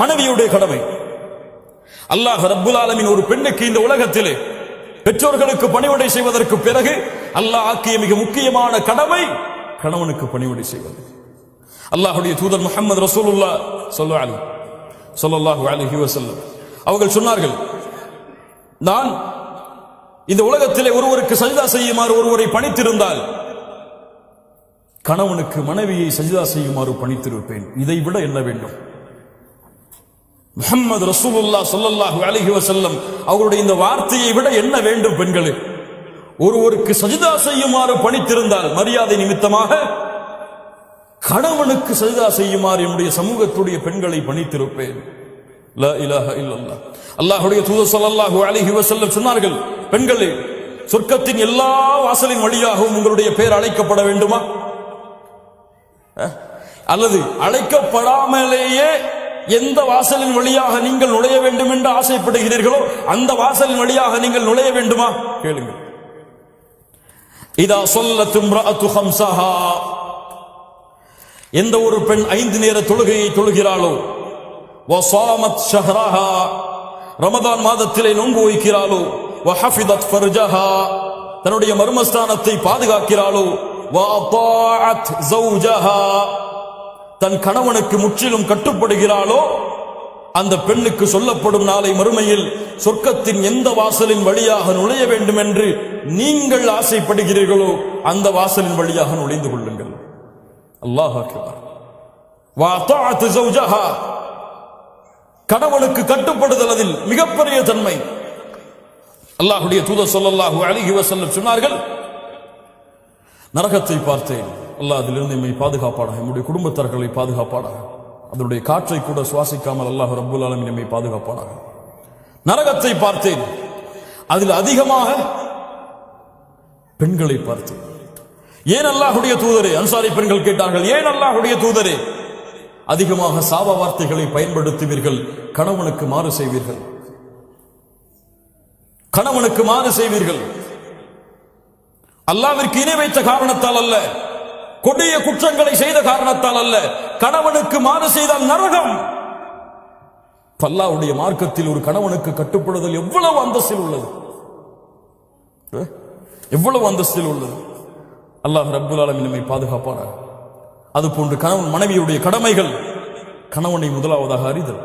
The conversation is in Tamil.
மனைவியுடைய கடமை. அல்லாஹ் ரப்புல் ஆலமின் ஒரு பெண்ணுக்கு இந்த உலகத்திலே பெற்றோர்களுக்கு பணிவிடை செய்வதற்கு பிறகு அல்லாஹ் ஆக்கிய மிக முக்கியமான கடமை கணவனுக்கு பணிவிடை செய்வது. அல்லாஹுடைய தூதர் முகமது ரசூலுல்லா சொல்லுவாங்க சொல்லல்லாஹு அலஹி வசல்லம் அவர்கள் சொன்னார்கள் நான் இந்த உலகத்திலே ஒருவருக்கு சஜிதா செய்யுமாறு ஒருவரை பணித்திருந்தால் கணவனுக்கு மனைவியை சஜிதா செய்யுமாறு பணித்திருப்பேன். இதை விட என்ன வேண்டும்? முஹம்மது ரசூலுல்லா சொல்லல்லாஹு அலஹி வசல்லம் அவருடைய இந்த வார்த்தையை விட என்ன வேண்டும் பெண்களே? ஒருவருக்கு சஜிதா செய்யுமாறு பணித்திருந்தால் மரியாதை நிமித்தமாக கணவனுக்கு சஜிதா செய்யுமாறு என்னுடைய சமூகத்துடைய பெண்களை பணித்திருப்பேன். அல்லாஹுடைய இலாஹ இல்லல்லாஹ் அல்லாஹ்வுடைய தூதர் ஸல்லல்லாஹு அலைஹி வஸல்லம் சொன்னார்கள் பெண்களே சொர்க்கத்தின் எல்லா வாசலின் வழியாகவும் உங்களுடைய பெயர் அழைக்கப்பட வேண்டுமா? அல்லது அழைக்கப்படாமலேயே எந்த வாசலின் வழியாக நீங்கள் நுழைய வேண்டும் என்று ஆசைப்படுகிறீர்களோ அந்த வாசலின் வழியாக நீங்கள் நுழைய வேண்டுமா? கேளுங்கள். இதா சொல்ல இம்ரஅத்து ஹம்ஸஹா. எந்த ஒரு பெண் ஐந்து நேர தொழுகையை தொழுகிறாளோ வசாமத் ஷஹ்ரஹா. ரமதான் மாதத்திலே நோன்பு வைக்கிறாளோ வஹஃபிதத் ஃபர்ஜஹா. தன்னுடைய மர்மஸ்தானத்தை பாதுகாக்கிறாளோ வஅதாஅத் ஜௌஜஹா தன் கணவனுக்கு முற்றிலும் கட்டுப்படுகிறாளோ அந்த பெண்ணுக்கு சொல்லப்படும் நாளை மறுமையில் சொர்க்கத்தின் எந்த வாசலின் வழியாக நுழைய வேண்டும் என்று நீங்கள் ஆசைப்படுகிறீர்களோ அந்த வாசலின் வழியாக நுழைந்து கொள்ளுங்கள். அல்லாஹ் கணவனுக்கு கட்டுப்படுதல் அதில் மிகப்பெரிய தன்மை. அல்லாஹுடைய தூதர் சொல்லல்லாஹு அழகி வஸல்லம் சொன்னார்கள் நரகத்தை பார்த்தேன். அல்லாஹ் அதிலிருந்து எம்மை பாதுகாப்பாடாக நம்முடைய குடும்பத்தார்களை பாதுகாப்பாடாக அதனுடைய காற்றை கூட சுவாசிக்காமல் அல்லாஹ் ரபுல் ஆலமி எம்மை பாதுகாப்பாடாக நரகத்தை பார்த்தேன். அதில் அதிகமாக பெண்களை பார்த்தேன். ஏன் அல்லாஹுடைய தூதரே? அன்சாரி பெண்கள் கேட்டார்கள் ஏன் அல்லாஹுடைய தூதரே? அதிகமாக சாப வார்த்தைகளை பயன்படுத்துவீர்கள் கணவனுக்கு மாறு செய்வீர்கள். கணவனுக்கு மாறு செய்வீர்கள். அல்லாவிற்கு இணை வைத்த காரணத்தால் அல்ல. கொடிய குற்றங்களை செய்த காரணத்தால் அல்ல. கணவனுக்கு மாறு செய்தால் நரகம். பல்லாவுடைய மார்க்கத்தில் ஒரு கணவனுக்கு கட்டுப்படுதல் எவ்வளவு அந்தஸ்தில் உள்ளது? எவ்வளவு அந்தஸ்தில் உள்ளது? அல்லாஹ் ரபுல் ஆலமீன் நம்மை பாதுகாப்பானார் அது போன்று கணவன் மனைவியுடைய கடமைகள் கணவனை முதலாவதாக அறிதல்.